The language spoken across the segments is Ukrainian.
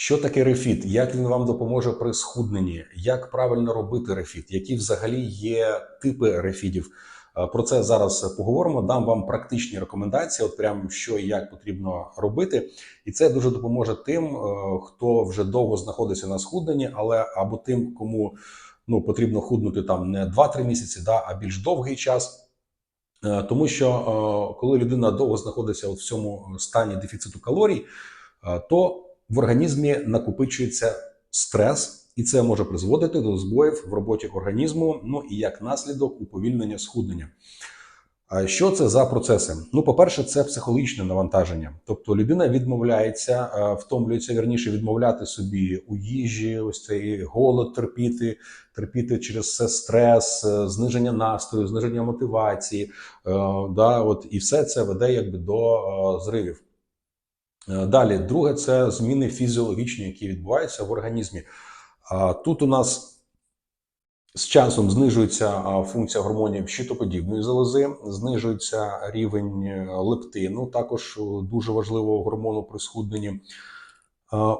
Що таке рефіт? Як він вам допоможе при схудненні? Як правильно робити рефіт? Які взагалі є типи рефідів? Е, Про це зараз поговоримо. Дам вам практичні рекомендації, от прям що і як потрібно робити. І це дуже допоможе тим, е, хто вже довго знаходиться на схудненні, але або тим, кому ну, потрібно худнути там не 2-3 місяці, да, а більш довгий час. Е, Тому що коли людина довго знаходиться от в цьому стані дефіциту калорій, то в організмі накопичується стрес, і це може призводити до збоїв в роботі організму, ну і як наслідок уповільнення схуднення. А що це за процеси? Ну, по-перше, це психологічне навантаження. Тобто людина відмовляється, е, втомлюється вірніше відмовляти собі у їжі, ось цей голод терпіти, терпіти через це стрес, е, зниження настрою, зниження мотивації. е, Да, от, і все це веде якби до зривів. Е, Далі, друге, це зміни фізіологічні, які відбуваються в організмі. Тут у нас з часом знижується функція гормонів щитоподібної залози, знижується рівень е, лептину, також е, дуже важливого гормону при схудненні.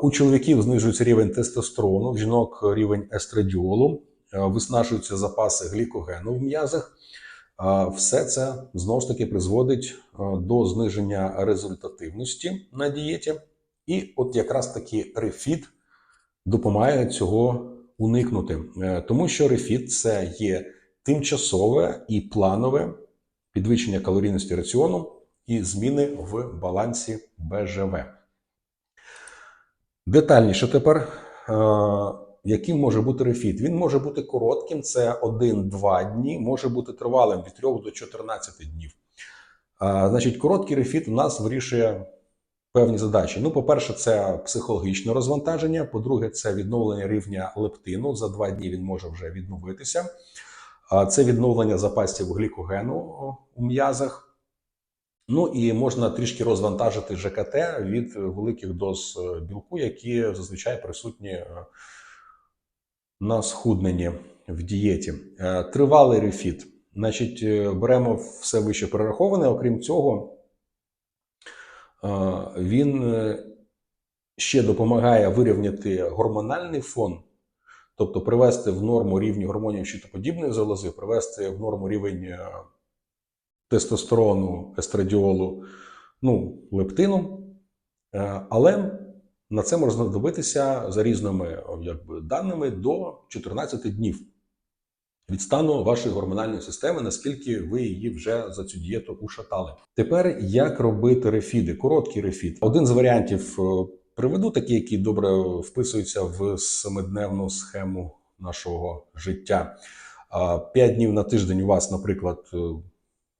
У чоловіків знижується рівень тестостерону, в жінок рівень естрадіолу, виснажуються запаси глікогену в м'язах. Все це знову ж таки призводить е, до зниження результативності на дієті. І от якраз таки рефіт допомагає цього уникнути, Е, тому що рефіт це є тимчасове і планове підвищення калорійності раціону і зміни в балансі БЖВ. Детальніше тепер, е, яким може бути рефіт? Він може бути коротким, це 1-2 дні, може бути тривалим від 3 до 14 днів. Значить, короткий рефіт у нас вирішує певні задачі. Ну, по-перше, це психологічне розвантаження. По-друге, це відновлення рівня лептину. За два дні він може вже відновитися. Це відновлення запасів глікогену у м'язах. Ну і можна трішки розвантажити ЖКТ від великих доз е, білку, які зазвичай присутні е, на схудненні в дієті. Е, Тривалий рефіт. Значить, е, беремо все вище перераховане. Окрім цього, е, він ще допомагає вирівняти гормональний фон, тобто привести в норму рівні гормонів щитоподібної залози, привести в норму рівень тестостерону, естрадіолу, ну, лептину. Але на це можна знадобитися за різними якби, даними до 14 днів від стану вашої гормональної системи, наскільки ви її вже за цю дієту ушатали. Тепер як робити рефіди? Короткий рефід. Один з варіантів е, приведу, такий, який добре вписується в семидневну схему нашого життя. П'ять днів на тиждень у вас, наприклад, е,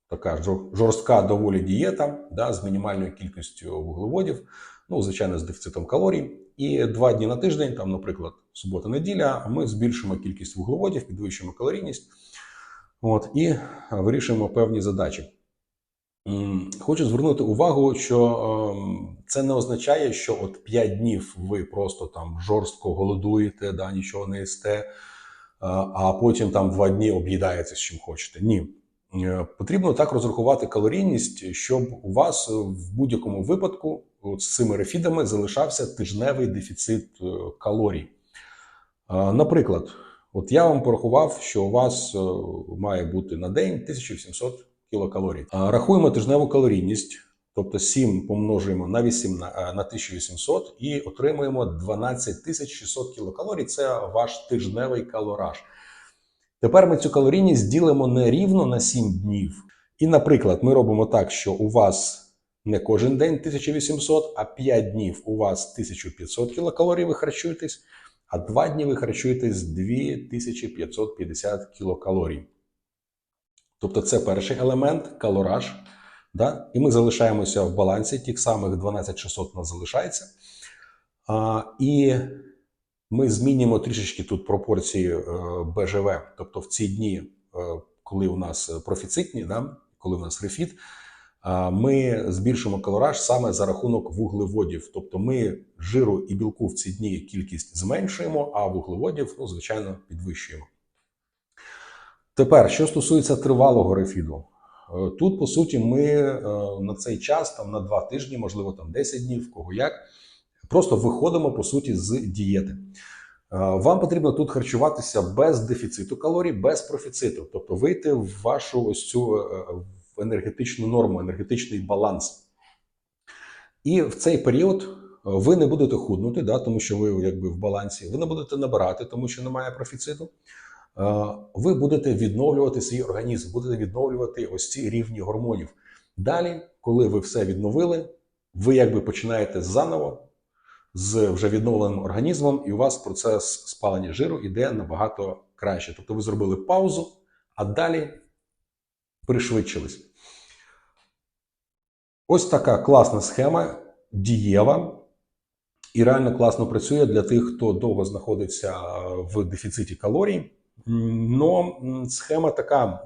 така жор- жорстка доволі дієта да, з мінімальною кількістю вуглеводів, ну, звичайно, з дефіцитом калорій. І два дні на тиждень, там, наприклад, субота-неділя, ми збільшимо кількість вуглеводів, підвищуємо калорійність от, і вирішуємо певні задачі. Хочу звернути увагу, що ем, це не означає, що от 5 днів ви просто там жорстко голодуєте, да, нічого не їсте, е, а потім там 2 дні об'їдаєтесь чим хочете. Ні. Е, Потрібно так розрахувати калорійність, щоб у вас е, в будь-якому випадку от з цими рефідами залишався тижневий дефіцит е, калорій. Е, Наприклад, от я вам порахував, що у вас е, має бути на день 1700 кілокалорій. Рахуємо тижневу калорійність, тобто 7 помножуємо на 8 е, на 1800 і отримуємо 12600 кілокалорій. Це ваш тижневий калораж. Тепер ми цю калорійність ділимо не рівно на 7 днів. І, наприклад, ми робимо так, що у вас не кожен день 1800, а 5 днів у вас 1500 кілокалорій ви харчуєтесь, а 2 дні ви харчуєтесь 2550 кілокалорій. Тобто це перший елемент калораж. Да? І ми залишаємося в балансі, тих самих 12600 у нас залишається. А, і ми змінюємо трішечки тут пропорції е, БЖВ. Тобто в ці дні, е, коли у нас профіцитні, да? коли у нас рефіт, ми збільшимо калораж саме за рахунок вуглеводів. Тобто ми жиру і білку в ці дні кількість зменшуємо, а вуглеводів, ну, звичайно, підвищуємо. Тепер, що стосується тривалого рефіду, Е, тут, по суті, ми е, на цей час, там на два тижні, можливо, там 10 днів, кого як, Просто виходимо по суті з дієти. Е, Вам потрібно тут харчуватися без дефіциту калорій, без профіциту, тобто вийти в вашу ось цю енергетичну норму, енергетичний баланс. І в цей період е, ви не будете худнути, да, тому що ви якби в балансі, ви не будете набирати, тому що немає профіциту. Е, Ви будете відновлювати свій організм, будете відновлювати ось ці рівні гормонів. Далі, коли ви все відновили, ви якби починаєте заново з вже відновленим організмом, і у вас процес спалення жиру йде набагато краще. Тобто ви зробили паузу, а далі пришвидшились. Ось така класна схема, дієва і реально класно працює для тих, хто довго знаходиться в дефіциті калорій. Но схема така е,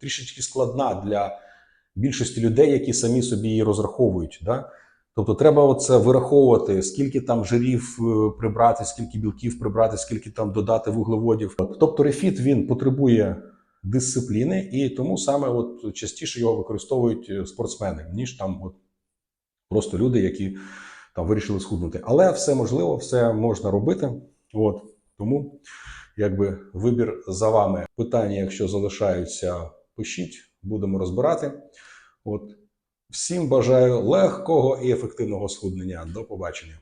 трішечки складна для більшості людей, які самі собі її розраховують. Да? Тобто треба оце вираховувати, скільки там жирів е, прибрати, скільки білків прибрати, скільки там додати вуглеводів. Тобто рефіт він потребує дисципліни, і тому саме от частіше його використовують е, спортсмени, ніж там от просто люди, які там вирішили схуднути. Але все можливо, все можна робити. От тому якби вибір за вами. Питання, якщо залишаються, пишіть, будемо розбирати. От всім бажаю легкого і ефективного схуднення. До побачення.